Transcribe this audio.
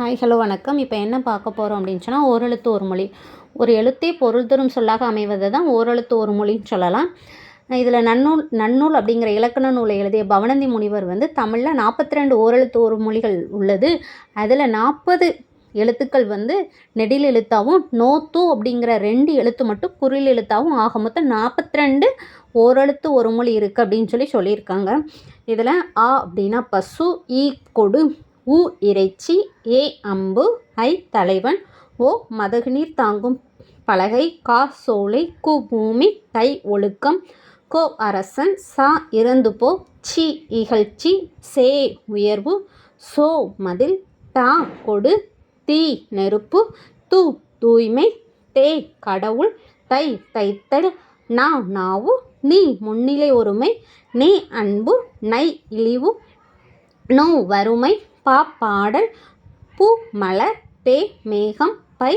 Hi hello வணக்கம். இப்போ என்ன பார்க்க போகிறோம் அப்படின்னு சொன்னால் ஓரெழுத்து ஒரு மொழி. ஒரு எழுத்தே பொருள் தரும் சொல்லாக அமைவது தான் ஓரெழுத்து ஒரு மொழின்னு சொல்லலாம். இதில் நன்னூல் நன்னூல் அப்படிங்கிற இலக்கண நூலை எழுதிய பவனந்தி முனிவர் வந்து தமிழில் நாற்பத்தி ரெண்டு ஓரெழுத்து ஒரு மொழிகள் உள்ளது. அதில் நாற்பது எழுத்துக்கள் வந்து நெடில் எழுத்தாகவும் நோத்து அப்படிங்கிற ரெண்டு எழுத்து மட்டும் குறில் எழுத்தாகவும் ஆக மொத்தம் நாற்பத்தி ரெண்டு ஓரெழுத்து ஒரு மொழி இருக்குது அப்படின்னு சொல்லி சொல்லியிருக்காங்க. இதில் ஆ அப்படின்னா பசு ஈ கொடு உ இறைச்சி ஏ அம்பு ஐ தலைவன் ஓ மதகுநீர் தாங்கும் பலகை கா சோலை கு பூமி கை ஒழுக்கம் கோ அரசன் சா இறந்து போ சி இகழ்ச்சி சே உயர்வு சோ மதில் தா கொடு தீ நெருப்பு து தூய்மை தே கடவுள் தை தைத்தல் நா நாவு நீ முன்னிலை ஒருமை நீ அன்பு நை இழிவு நோ வறுமை பா பாடல் பூ மலர் பே மேகம் பை